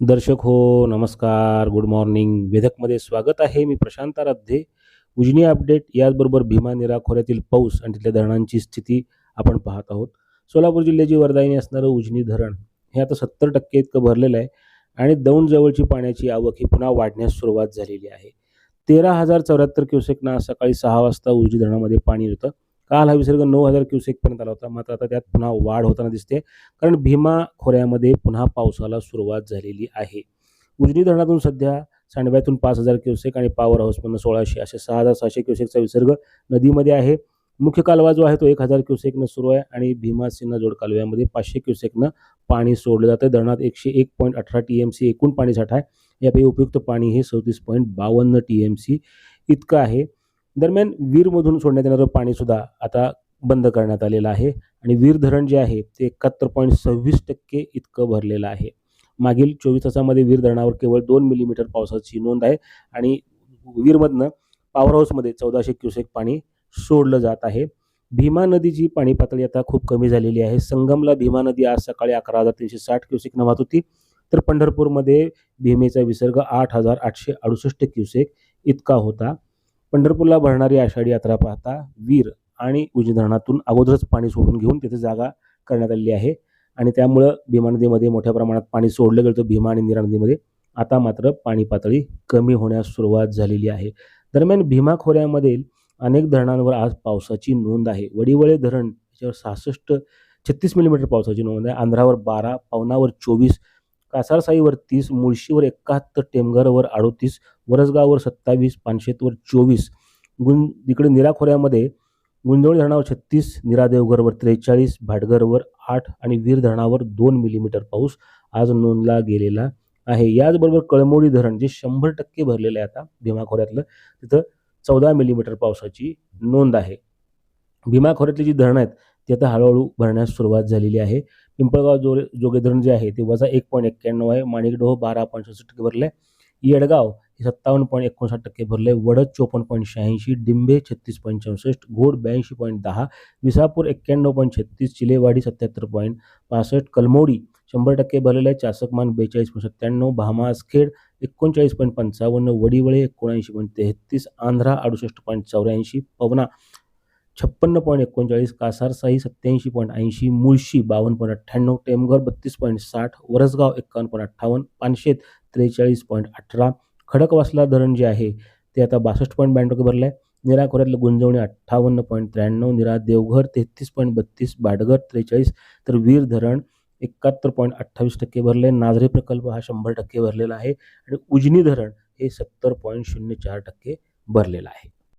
दर्शक हो नमस्कार गुड मॉर्निंग वेधकमध्ये स्वागत आहे. मी प्रशांत आराध्ये. उजनी अपडेट याचबरोबर भीमा निरा खोऱ्यातील पाऊस आणि तिथल्या धरणांची स्थिती आपण पाहत आहोत. सोलापूर जिल्ह्याची वरदायिनी असणारं उजनी धरण हे आता सत्तर टक्के इतकं भरलेलं आहे आणि दौंड जवळची पाण्याची आवक ही पुन्हा वाढण्यास सुरुवात झालेली आहे. तेरा हजार चौऱ्याहत्तर क्युसेकना सकाळी सहा वाजता उजनी धरणामध्ये पाणी होतं. काल हा विसर्ग नऊ हजार क्युसेकपर्यंत आला होता. मात्र आता त्यात पुन्हा वाढ होताना दिसते. कारण भीमा खोऱ्यामध्ये पुन्हा पावसाला सुरुवात झालेली आहे. उजनी धरणातून सध्या सांडव्यातून पाच हजार क्युसेक आणि पॉवर हाऊसमधून सोळाशे असे सहा हजार सहाशे क्युसेकचा विसर्ग नदीमध्ये आहे. मुख्य कालवा जो आहे तो एक हजार क्युसेकनं सुरू आहे आणि भीमा सिन्हा जोड कालव्यामध्ये पाचशे क्युसेकनं पाणी सोडलं जातं. धरणात एकशे एक पॉईंट अठरा टी एम सी एकूण पाणी साठा आहे. यापैकी उपयुक्त पाणी हे चौतीस पॉईंट बावन्न टी एम सी इतकं आहे. दरम्यान वीरमधून सोडण्यात येणारं पाणीसुद्धा आता बंद करण्यात आलेलं आहे आणि वीर धरण जे आहे ते एकाहत्तर पॉईंट सव्वीस टक्के इतकं भरलेलं आहे. मागील चोवीस तासामध्ये वीर धरणावर केवळ दोन मिलीमीटर पावसाची नोंद आहे आणि वीरमधनं पॉवर हाऊसमध्ये चौदाशे क्युसेक पाणी सोडलं जात आहे. भीमा नदीची पाणी पातळी आता खूप कमी झालेली आहे. संगमला भीमा नदी आज सकाळी अकरा हजार तीनशे साठ क्युसेक वाहत होती. तर पंढरपूरमध्ये भीमेचा विसर्ग आठ हजार आठशे अडुसष्ट क्युसेक इतका होता. पंढरपूरला भरणारी आषाढी यात्रा पाहता वीर आणि उजनी धरणातून अगोदरच पाणी सोडून घेऊन तिथे जागा करण्यात आलेली आहे. आणि त्यामुळं भीमा नदीमध्ये मोठ्या प्रमाणात पाणी सोडलं गेलं भीमा आणि निरा नदीमध्ये आता मात्र पाणी पातळी कमी होण्यास सुरुवात झालेली आहे. दरम्यान भीमा खोऱ्यामधील अनेक धरणांवर आज पावसाची नोंद आहे. वडीवळे धरण याच्यावर सहासष्ट छत्तीस मिलीमीटर पावसाची नोंद आहे. आंध्रावर बारा पवनावर चोवीस कासारसाईवर तीस मुळशीवर एकाहत्तर टेमघरवर अडोतीस वरसगाववर सत्तावीस पानशेतवर चोवीस. गुं इकडे निराखोऱ्यामध्ये गुंजवळी धरणावर छत्तीस निरा देवघरवर त्रेचाळीस भाटघरवर आठ आणि वीर धरणावर दोन मिलीमीटर पाऊस आज नोंदला गेलेला आहे. याचबरोबर कळमोडी धरण जे शंभर टक्के भरलेलं आहे आता भीमा खोऱ्यातलं तिथं चौदा मिलीमीटर पावसाची नोंद आहे. भीमा खोऱ्यातली जी धरणं आहेत ती आता हळूहळू भरण्यास सुरुवात झालेली आहे. पिंपळगाव जो जोगेधरण जे आहे ते वजा एक पॉईंट एक्क्याण्णव आहे. माणिकडोह बारा पॉईंट सहासष्ट टक्के भरले. येडगाव हे सत्तावन्न पॉईंट एकोणसाठ टक्के भरले. वडद चोपन्न पॉईंट शहाऐंशी डिंबे छत्तीस पॉईंट चौसष्ट घोड ब्याऐंशी पॉईंट दहा विसापूर एक्क्याण्णव पॉईंट छत्तीस चिलेवाडी सत्याहत्तर पॉईंट पासष्ट कलमोडी शंभर टक्के भरलेले आहे चासकमान बेचाळीस पॉईंट सत्त्याण्णव भामासखेड एकोणचाळीस पॉईंट पंचावन्न वडीवळे एकोणऐंशी पॉईंट तेहतीस आंध्रा अडुसष्ट पॉईंट चौऱ्याऐंशी पवना छप्पन्न पॉईंट एकोणचाळीस कासारसाई सत्याऐंशी पॉईंट ऐंशी मुळशी बावन्न पॉईंट अठ्ठ्याण्णव टेमघर बत्तीस पॉईंट साठ वरसगाव एक्कावन्न पॉईंट अठ्ठावन्न पानशेत त्रेचाळीस पॉईंट अठरा खडकवासला धरण जे आहे ते आता बासष्ट पॉईंट ब्याण्णव टक्के भरलं आहे निरा खोऱ्यातलं गुंजवणी अठ्ठावन्न पॉईंट त्र्याण्णव निरा देवघर तेहतीस पॉईंट बत्तीस बाडघर त्रेचाळीस तर वीर धरण एकाहत्तर पॉईंट अठ्ठावीस टक्के भरले नाझरे प्रकल्प हा शंभर टक्के भरलेला आहे आणि उजनी धरण हे सत्तर पॉईंट शून्य चार टक्के भरलेलं आहे.